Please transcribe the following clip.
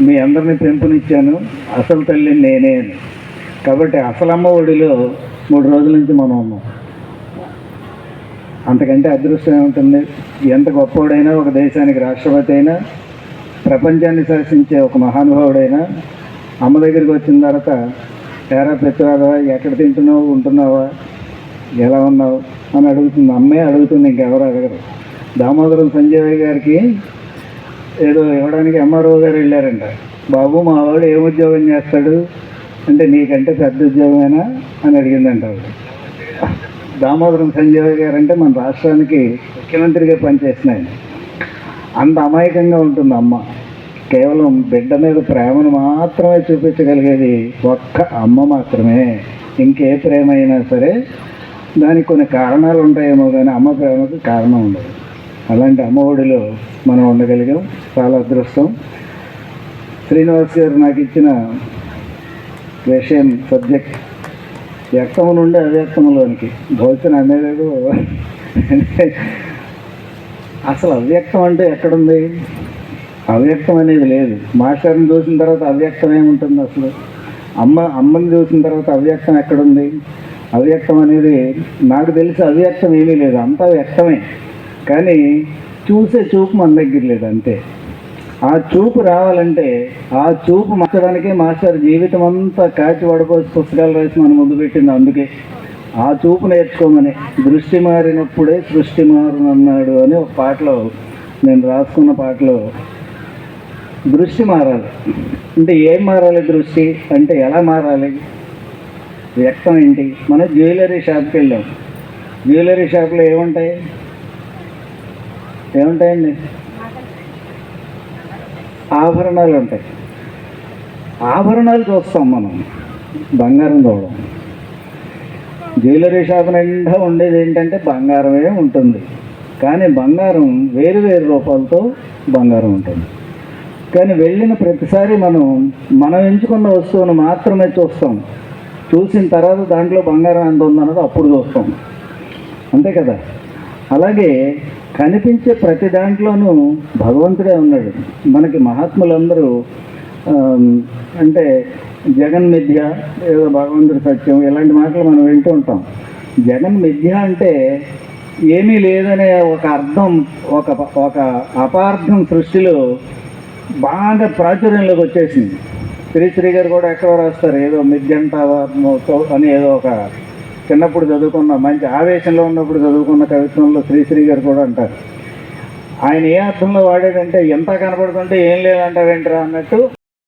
మీ అందరిని పెంపునిచ్చాను. అసలు తల్లి నేనే అని. కాబట్టి అసలమ్మ ఒడిలో మూడు రోజుల నుంచి మనం ఉన్నాం. అంతకంటే అదృష్టం ఏముంటుంది? ఎంత గొప్పవాడైనా ఒక దేశానికి రాష్ట్రపతి అయినా ప్రపంచాన్ని శాసించే ఒక మహానుభావుడైనా అమ్మ దగ్గరికి వచ్చిన తర్వాత ఎరా ప్రతివాదవా ఎక్కడ తింటున్నావు ఉంటున్నావా ఎలా ఉన్నావు? అని అడుగుతుంది. అమ్మే అడుగుతుంది ఇంకెవరు అడగరు. దామోదరం సంజయ్ గారికి ఏదో ఇవ్వడానికి ఎంఆర్ఓ గారు వెళ్ళారంట. బాబు మా వాడు ఏం ఉద్యోగం చేస్తాడు? అంటే నీకంటే పెద్ద ఉద్యోగమేనా? అని అడిగిందంట దామోదరం సంజయ్ గారు అంటే మన రాష్ట్రానికి ముఖ్యమంత్రిగా పనిచేసిన ఆయన. అంత అమాయకంగా ఉంటుంది అమ్మ. కేవలం బిడ్డ మీద ప్రేమను మాత్రమే చూపించగలిగేది ఒక్క అమ్మ మాత్రమే. ఇంకే ప్రేమ అయినా సరే దానికి కొన్ని కారణాలు ఉంటాయేమో కానీ అమ్మ ప్రేమకు కారణం ఉండదు. అలాంటి అమ్మ ఒడిలో మనం ఉండగలిగాం. చాలా అదృష్టం. శ్రీనివాస్ గారు నాకు ఇచ్చిన విషయం సబ్జెక్ట్ వ్యక్తం నుండి అవ్యక్తంలోనికి భవిష్యత్ అనేది అసలు అవ్యక్తం అంటే ఎక్కడుంది? అవ్యక్తం అనేది లేదు. మాస్టర్ని చూసిన తర్వాత అవ్యక్తం ఏముంటుంది అసలు? అమ్మ అమ్మని చూసిన తర్వాత అవ్యక్తం ఎక్కడుంది? అవ్యక్తం అనేది నాకు తెలిసి అవ్యక్తం ఏమీ లేదు. అంతా వ్యక్తమే. కానీ చూసే చూపు మన దగ్గర లేదు అంతే. ఆ చూపు రావాలంటే ఆ చూపు మార్చడానికే మాస్టర్ జీవితం అంతా కాచి వడపోసి పుస్తకాలు రాసి మనం ముందు పెట్టింది. అందుకే ఆ చూపు నేర్చుకోమని దృష్టి మారినప్పుడే సృష్టి మారునన్నాడు అని ఒక పాటలో నేను రాసుకున్న పాటలో దృష్టి మారాలి. అంటే ఏం మారాలి దృష్టి? అంటే ఎలా మారాలి? వ్యక్తం ఏంటి? మనం జ్యువెలరీ షాప్కి వెళ్ళాం. జ్యువెలరీ షాప్లో ఏముంటాయి? ఏముంటాయండి? ఆభరణాలు ఉంటాయి. ఆభరణాలు చూస్తాం మనం. బంగారం చూడడం జ్యువెలరీ షాప్ నిండా ఉండేది ఏంటంటే బంగారమే ఉంటుంది. కానీ బంగారం వేరు వేరు రూపాలతో బంగారం ఉంటుంది. కానీ వెళ్ళిన ప్రతిసారి మనం మనం ఎంచుకున్న వస్తువును మాత్రమే చూస్తాం. చూసిన తర్వాత దాంట్లో బంగారం ఎంత ఉందన్నది అప్పుడు చూస్తాం. అంతే కదా? అలాగే కనిపించే ప్రతి దాంట్లోనూ భగవంతుడే ఉన్నాడు. మనకి మహాత్ములందరూ అంటే జగన్ మిథ్య ఏదో భగవంతుడి సత్యం ఇలాంటి మాటలు మనం వింటూ ఉంటాం. జగన్ మిథ్య అంటే ఏమీ లేదనే ఒక అర్థం ఒక ఒక అపార్థం సృష్టిలో బాగా ప్రాచుర్యంలోకి వచ్చేసింది. శ్రీశ్రీ గారు కూడా ఎక్కడో రాస్తారు ఏదో మిథ్య అంటావా అని ఏదో ఒక చిన్నప్పుడు చదువుకున్న మంచి ఆవేశంలో ఉన్నప్పుడు చదువుకున్న కవిత్వంలో శ్రీశ్రీ గారు కూడా అంటారు. ఆయన ఏ అర్థంలో వాడాడంటే ఎంత కనపడుతుంటే ఏం లేదంటావేంటరా అన్నట్టు